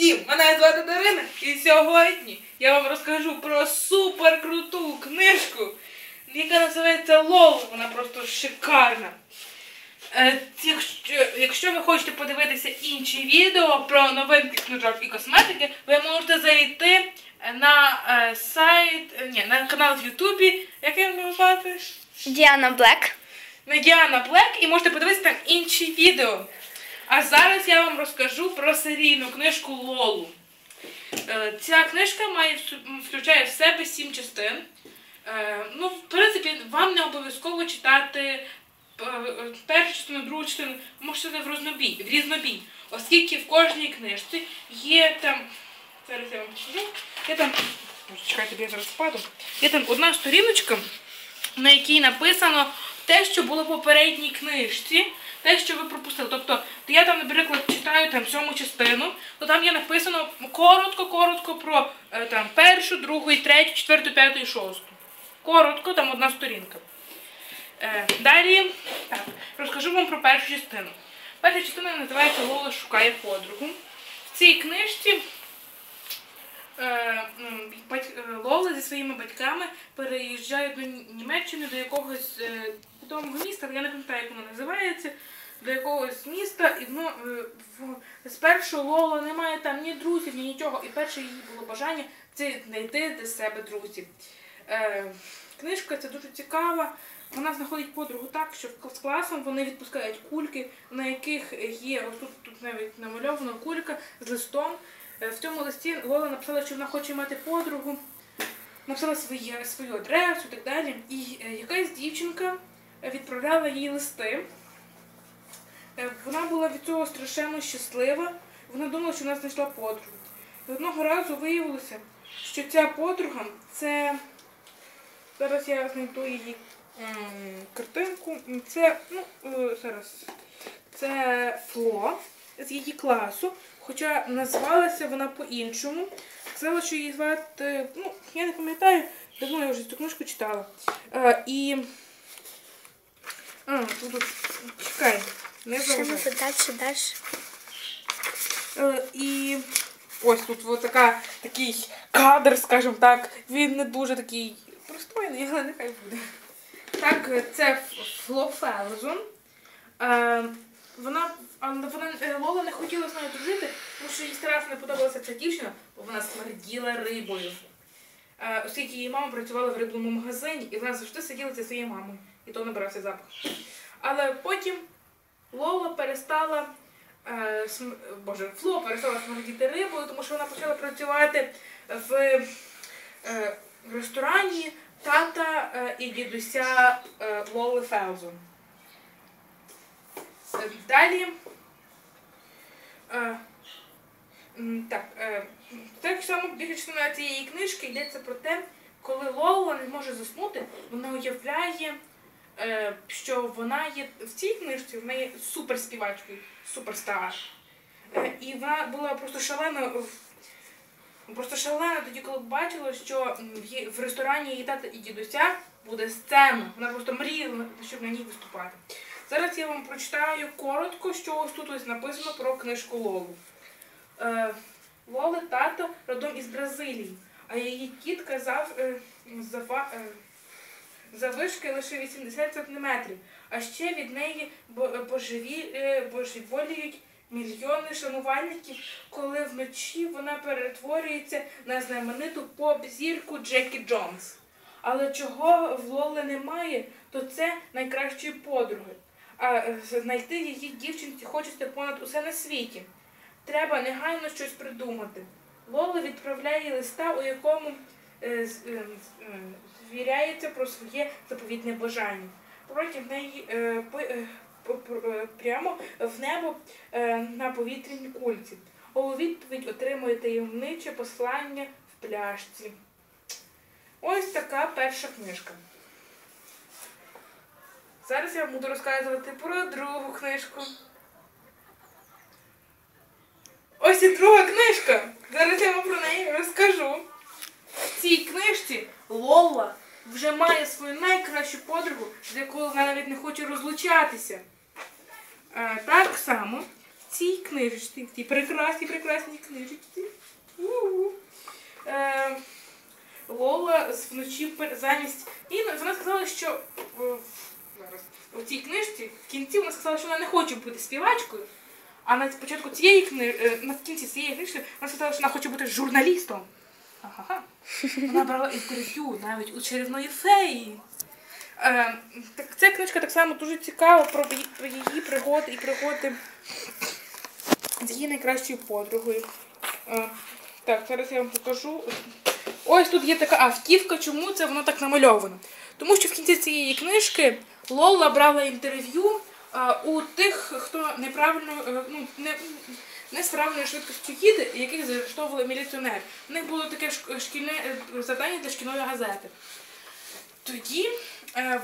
всім! Мене звати Дарина, і сьогодні я вам розкажу про суперкруту книжку, яка називається Лол. Вона просто шикарна. Е, Якщо, якщо ви хочете подивитися інші відео про новинки книжок і косметики, ви можете зайти на е, сайт, е, ні, на канал в Ютубі, який він називати? Діана Блек. на Діана Блек і можете подивитися там інші відео. А зараз я вам розкажу про серійну книжку Лолу. Е, Ця книжка має включає в себе сім частин. Е, Ну, в принципі, вам не обов'язково читати е, першу частину, другу частину, можете в рознобій, в різнобій, оскільки в кожній книжці є там. Зараз я вам покажу. Є там. Чекайте, я зараз впаду. Є там одна сторіночка, на якій написано те, що було в попередній книжці, те, що ви пропустили. Тобто, я там, наприклад, читаю там сьому частину, то там є написано коротко-коротко про е, там першу, другу, третю, четверту, п'яту і шосту. Коротко, там одна сторінка. Е, далі так, розкажу вам про першу частину. Перша частина називається Лола шукає подругу. В цій книжці е, е, Лола зі своїми батьками переїжджають до Німеччини до якогось відомого міста, я не пам'ятаю, як воно називається, до якогось міста, і воно е, спершу Лола не має там ні друзів, ні нічого, і перше її було бажання це знайти для себе друзів. Е, книжка це дуже цікава. Вона знаходить подругу так, що з класом вони відпускають кульки, на яких є ось тут, тут навіть намальована кулька з листом. Е, В цьому листі Лола написала, що вона хоче мати подругу, написала своє, свою адресу і так далі. І е, якась дівчинка е, відправляла їй листи. Е, Вона була від цього страшенно щаслива. Вона думала, що вона знайшла подругу. І одного разу виявилося, що ця подруга це. Зараз я знайду її картинку. Це, ну, е, зараз. Це Фло з її класу, хоча назвалася вона по-іншому. Сказала, що її звати, ну, я не пам'ятаю, давно я вже цю книжку читала. Е, і. А, тут, чекай, не може далі, далі. Е, І ось тут от така, такий кадр, скажімо так. Він не дуже такий пристойний, але нехай буде. Так, це Фло Фелзон. Е, Вона, але вона е, Лола не хотіла з нею дружити, тому що їй страшно не подобалася ця дівчина, бо вона смерділа рибою. Е, Оскільки її мама працювала в рибному магазині, і вона завжди сиділа зі своєю мамою, і то набирався запах. Але потім Лола перестала е, см... Боже, Фло перестала смердіти рибою, тому що вона почала працювати в е, ресторані тата е, і дідуся е, Лоли Фелзон. Е, Далі. Е, так, е, так само більша частина цієї книжки йдеться про те, коли Лола не може заснути, вона уявляє, що вона є в цій книжці, вона є суперспівачкою, суперстар. Е, І вона була просто шалена. Просто шалена тоді, коли бачила, що в ресторані її тата і дідуся буде сцена. Вона просто мріяла, щоб на ній виступати. Зараз я вам прочитаю коротко, що ось тут ось написано про книжку Лолу. Е, Лоли тато родом із Бразилії, а її кіт казав е, е, завишки лише 80 сантиметрів. А ще від неї бо- божеві, е, божеволіють мільйони шанувальників, коли вночі вона перетворюється на знамениту поп-зірку Джекі Джонс. Але чого в Лоли немає, то це найкращої подруги. А е, знайти її дівчинці хочеться понад усе на світі. Треба негайно щось придумати. Лола відправляє листа, у якому е, е, звіряється про своє заповітне бажання. Потім неї е, е, е, прямо в небо на повітряній кульці. У відповідь отримує таємниче послання в пляшці. Ось така перша книжка. Зараз я вам буду розказувати про другу книжку. Ось і друга книжка. Зараз я вам про неї розкажу. В цій книжці Лола вже має свою найкращу подругу, з якою вона навіть не хоче розлучатися. Е, так само цій книжечці, в цій прекрасній, прекрасній книжечці. У-у. Е, Лола з- вночі замість. І вона сказала, що е, у цій книжці в кінці вона сказала, що вона не хоче бути співачкою. А на початку цієї книжки, на кінці цієї книжки вона сказала, що вона хоче бути журналістом. Ага. Вона брала інтерв'ю навіть у чарівної феї. Е, так, ця книжка так само дуже цікава про, її- пригоди і пригоди з її найкращою подругою. Е, так, зараз я вам покажу. Ось тут є така автівка, чому це воно так намальовано? Тому що в кінці цієї книжки Лола брала інтерв'ю е, у тих, хто неправильно, е, ну, не, не з правильною швидкістю їде, і яких заарештовували міліціонери. У них було таке шкільне е, завдання для шкільної газети. Тоді е,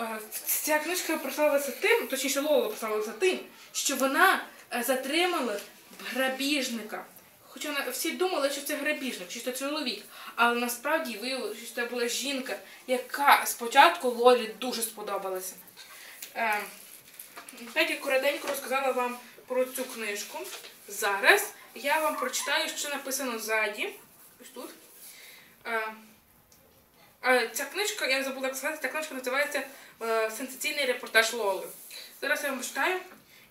е, ця книжка прославилася тим, точніше Лола прославилася тим, що вона затримала грабіжника. Хоча всі думали, що це грабіжник, що це чоловік. Але насправді виявилося, що це була жінка, яка спочатку Лолі дуже сподобалася. Е, так я коротенько розказала вам про цю книжку. Зараз я вам прочитаю, що написано ззаді. Ось тут. Е, е, Ця книжка, я забула як сказати, ця книжка називається е, Сенсаційний репортаж Лоли. Зараз я вам читаю.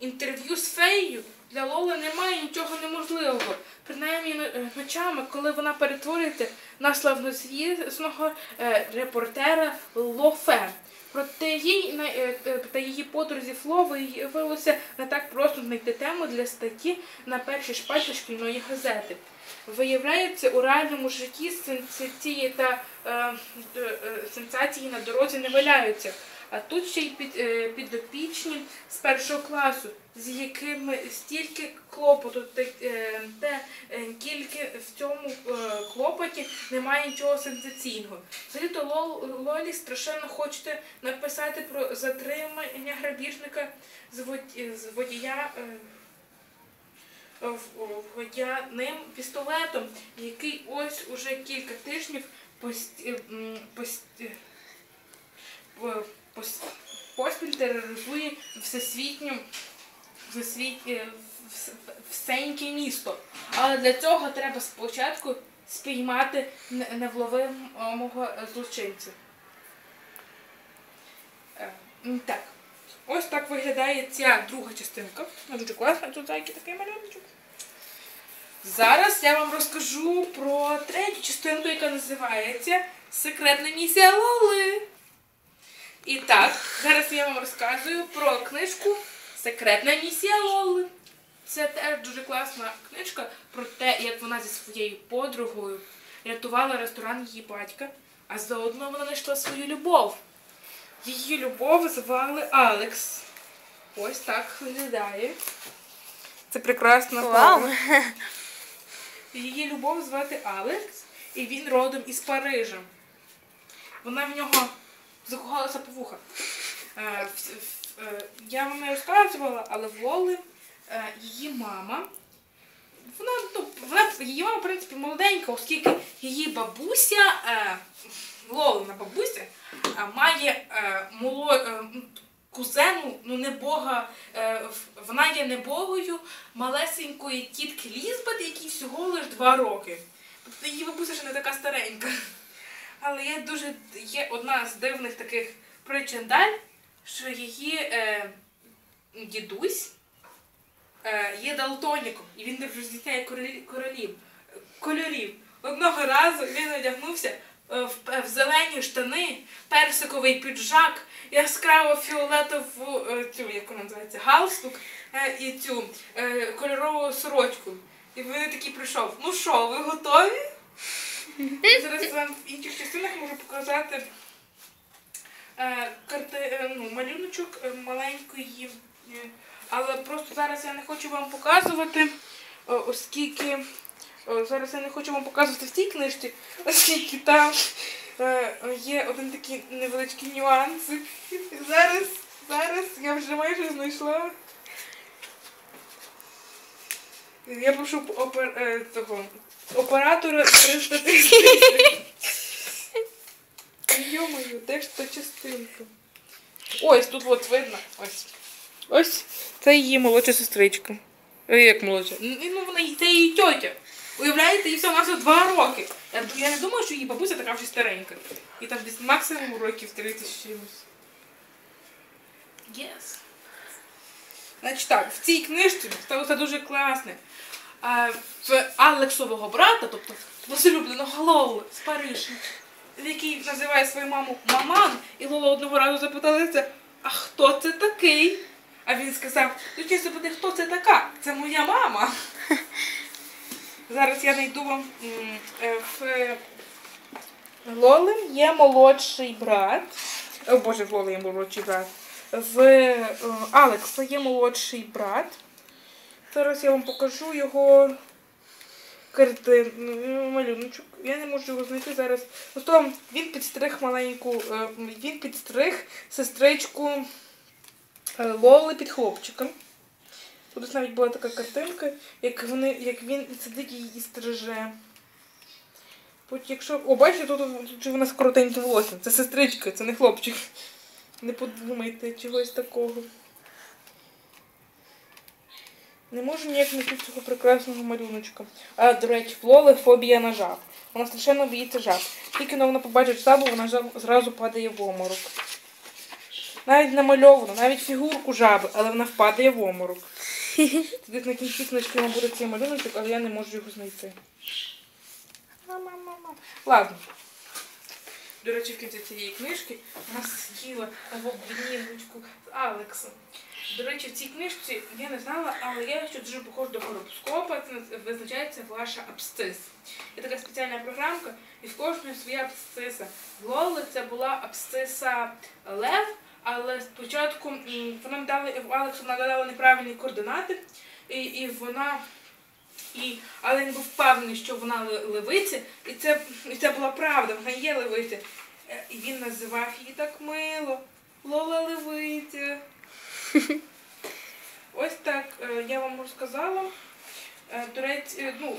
Інтерв'ю з феєю для Лоли немає нічого неможливого. Принаймні ночами, коли вона перетворюється на славнозвісного репортера Лофе. Їй е, е, та її подрузі Фло виявилося не так просто знайти тему для статті на першій шпальті шкільної газети. Виявляється, у реальному житті сенсації та е, е, сенсації на дорозі не валяються. А тут ще й під, е, підопічні з першого класу, з якими стільки клопоту, те, е, те е, тільки в цьому клопоті немає нічого сенсаційного. Взагалі-то Лол- Лолі страшенно хочете написати про затримання грабіжника з, вод- з водія. водяним пістолетом, який ось уже кілька тижнів пост- пост- по- пос- поспіль тероризує всесвітню всесвіт, е, всеньке місто. Але для цього треба спочатку спіймати невловимого злочинця. Е, Так. Ось так виглядає ця друга частинка. Дуже класна, тут зайки такий малюночок. Зараз я вам розкажу про третю частинку, яка називається Секретна місія Лоли. І так, зараз я вам розказую про книжку Секретна місія Лоли. Це теж дуже класна книжка про те, як вона зі своєю подругою рятувала ресторан її батька, а заодно вона знайшла свою любов. Її любов звали Алекс. Ось так виглядає. Це прекрасна Вау. Її любов звати Алекс, і він родом із Парижа. Вона в нього закохалася по вуха. Е, е, Я вам не розказувала, але в Лоли е, її мама. Вона, ну, вона, її мама, в принципі, молоденька, оскільки її бабуся, Лолина бабуся, має моло, кузену, ну не бога, вона є небогою малесенької тітки Лізбет, якій всього лиш два роки. Тобто її бабуся ще не така старенька. Але є дуже є одна з дивних таких причиндаль, що її е, дідусь е, є далтоніком, і він не розрізняє королів, кольорів. Одного разу він одягнувся е, в, в зелені штани, персиковий піджак, яскраво фіолетову е, цю, як вона називається, галстук е, і цю е, кольорову сорочку. І він такий прийшов. Ну що, ви готові? Я Зараз вам в інших частинах можу показати е, карти, е, ну, малюночок е, маленької. Але просто зараз я не хочу вам показувати, оскільки зараз я не хочу вам показувати в цій книжці, оскільки там є один такий невеличкий нюансик. Зараз, зараз я вже майже знайшла. Я прошу опер, е, оператора 330. Йо-моє, де ж та частинка? Ось тут от видно. Ось. Ось це її молодша сестричка. Е, Як молодша? Ну, ну вона це її тьотя. Уявляєте, їй всього на два роки. Я, я не думаю, що її бабуся така вже старенька. І там десь максимум років 30 з чимось. Yes. Значить так, в цій книжці сталося дуже класне. А, в Алексового брата, тобто возлюбленого Лоли з Парижа, який називає свою маму Маман, і Лола одного разу запиталася, а хто це такий? А він сказав, ну чесно буде, хто це така? Це моя мама. Зараз я знайду вам е, в е, Лоли є молодший брат. О Боже, в Лоли є молодший брат. В е, Алекса є молодший брат. Зараз я вам покажу його картин, ну, малюночок. Я не можу його знайти зараз. Ну, словом, він підстриг маленьку, е, він підстриг сестричку е, Лоли під хлопчиком. Тут навіть була така картинка, як, вони, як він сидить її стриже. Потім, якщо. О, бачите, тут, тут вона з коротеньким волоссям. Це сестричка, це не хлопчик. Не подумайте чогось такого. Не можу ніяк знайти цього прекрасного малюночка. А, до речі, в Лоли фобія на жаб. Вона страшенно боїться жаб. Тільки но вона побачить жабу, вона жаб зразу падає в оморок. Навіть намальовано, навіть фігурку жаби, але вона впадає в оморок. Десь на кінці книжки буде цей малюночок, але я не можу його знайти. Ладно. До речі, в кінці цієї книжки вона сиділа в обнімочку з Алексом. До речі, в цій книжці я не знала, але я що дуже похож до гороскопа, це визначається ваша абсцис. Є така спеціальна програмка, і в кожної своя абсциса. В Лоли це була абсциса Лев, але спочатку вона дали в Алексу надала неправильні координати, і, і вона. І, але він був впевнений, що вона левиця, і це, і це була правда, вона є левиця. Е, І він називав її так мило. Лола левиця. Ось так е, я вам розказала. До е, ну,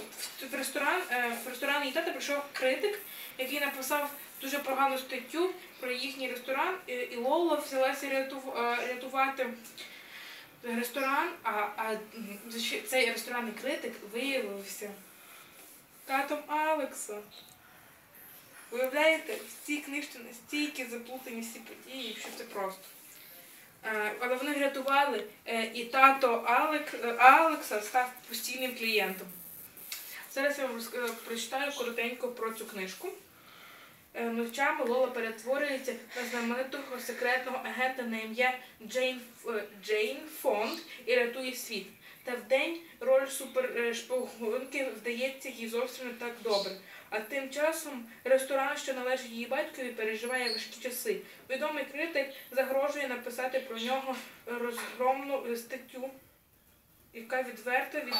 в- ресторан, в ресторан її тата прийшов критик, який написав дуже погану статтю про їхній ресторан, і Лола взялася рятувати ресторан, а, а цей ресторанний критик виявився татом Алекса. Уявляєте, в цій книжці настільки заплутані всі події, що це просто. Е, Але вони врятували, е, і тато Алек, е, Алекса став постійним клієнтом. Зараз я вам прочитаю коротенько про цю книжку. Е, Ночами Лола перетворюється на знаменитого секретного агента на ім'я Джейн, е, Джейн Фонд і рятує світ. Та вдень роль супершпигунки вдається їй зовсім не так добре. А тим часом ресторан, що належить її батькові, переживає важкі часи. Відомий критик загрожує написати про нього розгромну статтю, яка відверто від